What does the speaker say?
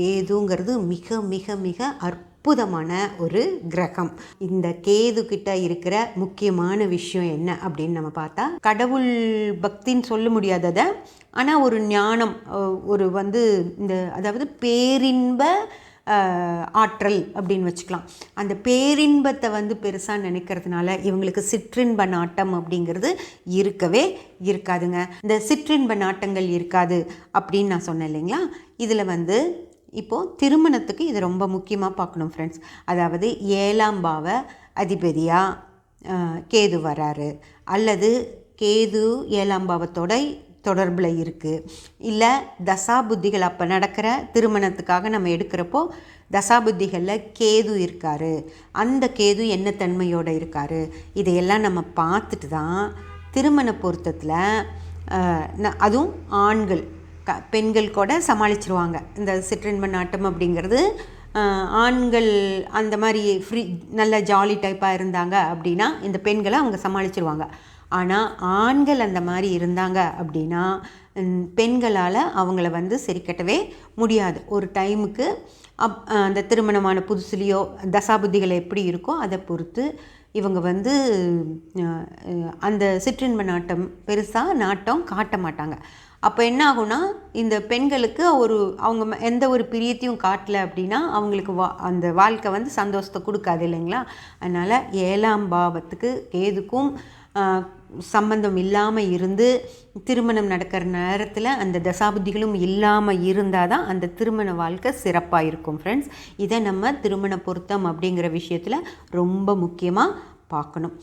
கேதுங்கிறது மிக மிக மிக அற்புதமான ஒரு கிரகம். இந்த கேது கிட்ட இருக்கிற முக்கியமான விஷயம் என்ன அப்படின்னு நம்ம பார்த்தா கடவுள் பக்தின்னு சொல்ல முடியாததை ஆனால் ஒரு ஞானம் ஒரு வந்து இந்த அதாவது பேரின்ப ஆற்றல் அப்படின்னு வச்சுக்கலாம். அந்த பேரின்பத்தை வந்து பெருசாக நினைக்கிறதுனால இவங்களுக்கு சிற்றின்ப நாட்டம் அப்படிங்கிறது இருக்கவே இருக்காதுங்க. இந்த சிற்றின்ப நாட்டங்கள் இருக்காது அப்படின்னு நான் சொன்னேன் இல்லைங்களா? இதில் வந்து இப்போது திருமணத்துக்கு இது ரொம்ப முக்கியமாக பார்க்கணும் ஃப்ரெண்ட்ஸ் அதாவது ஏழாம் பாவ அதிபதியாக கேது வராரு. அல்லது கேது ஏழாம் பாவத்தோட தொடர்பில் இருக்குது இல்லை தசாபுத்திகள் அப்போ நடக்கிற திருமணத்துக்காக நம்ம எடுக்கிறப்போ தசாபுத்திகளில் கேது இருக்கார். அந்த கேது என்ன தன்மையோடு இருக்கார்? இதையெல்லாம் நம்ம பார்த்துட்டு தான் திருமண பொருத்தத்தில் அதுவும் ஆண்கள் க பெண்கள் கூட சமாளிச்சிருவாங்க. இந்த சிற்றின்ப நாட்டம் அப்படிங்கிறது ஆண்கள் அந்த மாதிரி ஃப்ரீ நல்ல ஜாலி டைப்பாக இருந்தாங்க அப்படின்னா இந்த பெண்களை அவங்க சமாளிச்சிருவாங்க. ஆனால் ஆண்கள் அந்த மாதிரி இருந்தாங்க அப்படின்னா பெண்களால் அவங்கள வந்து சரி கட்டவே முடியாது. ஒரு டைமுக்கு அப் அந்த திருமணமான புதுசுலேயோ தசாபுத்திகள் எப்படி இருக்கோ அதை பொறுத்து இவங்க வந்து அந்த சிற்றின்ப நாட்டம் பெருசாக நாட்டம் காட்ட மாட்டாங்க. அப்போ என்ன ஆகும்னா இந்த பெண்களுக்கு ஒரு அவங்க ம- எந்த ஒரு பிரியத்தையும் காட்டல அப்படின்னா அவங்களுக்கு வா அந்த வாழ்க்கை வந்து சந்தோஷத்தை கொடுக்காது இல்லைங்களா? அதனால் ஏழாம் பாவத்துக்கு கேதுக்கும் சம்பந்தம் இல்லாமல் இருந்து திருமணம் நடக்கிற நேரத்தில் அந்த தசாபுத்திகளும் இல்லாமல் இருந்தால் தான் அந்த திருமண வாழ்க்கை சிறப்பாக இருக்கும் ஃப்ரெண்ட்ஸ் இதை நம்ம திருமண பொருத்தம் அப்படிங்கிற விஷயத்தில் ரொம்ப முக்கியமாக பார்க்கணும்.